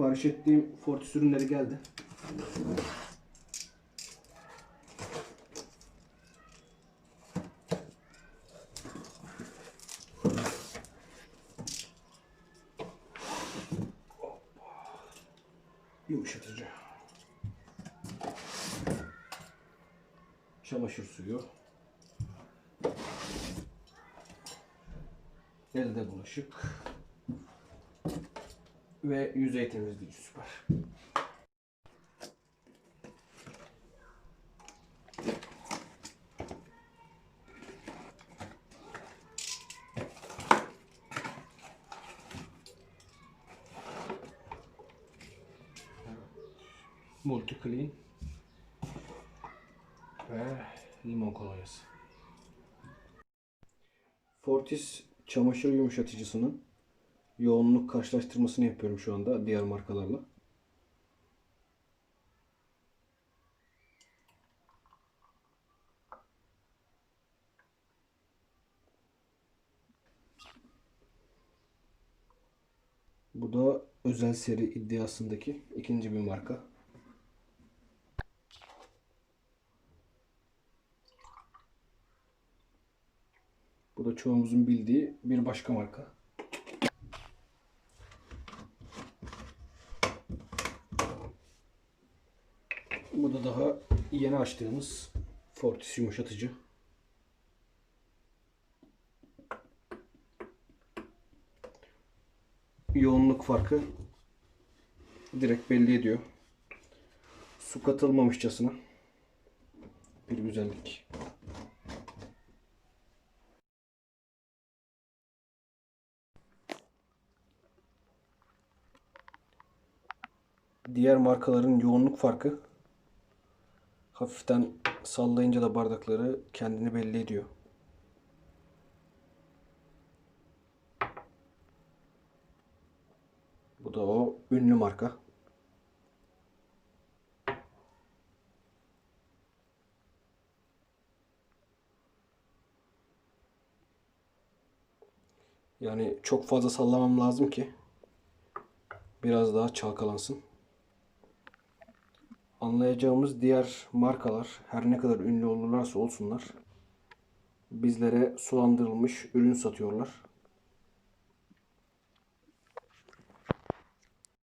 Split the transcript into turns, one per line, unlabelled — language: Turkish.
Sipariş ettiğim Fortis ürünleri geldi. Yumuşatıcı. Çamaşır suyu. Elde bulaşık. Ve yüzey temizleyici süper. Multi Clean ve limon kolonyası. Fortis çamaşır yumuşatıcısının yoğunluk karşılaştırmasını yapıyorum şu anda diğer markalarla. Bu da özel seri iddiasındaki ikinci bir marka. Bu da çoğumuzun bildiği bir başka marka. Bu da daha yeni açtığımız Fortis yumuşatıcı. Yoğunluk farkı direkt belli ediyor. Su katılmamışçasına bir güzellik. Diğer markaların yoğunluk farkı hafiften sallayınca da bardakları kendini belli ediyor. Bu da o ünlü marka. Yani çok fazla sallamam lazım ki biraz daha çalkalansın. Anlayacağımız diğer markalar her ne kadar ünlü olurlarsa olsunlar bizlere sulandırılmış ürün satıyorlar.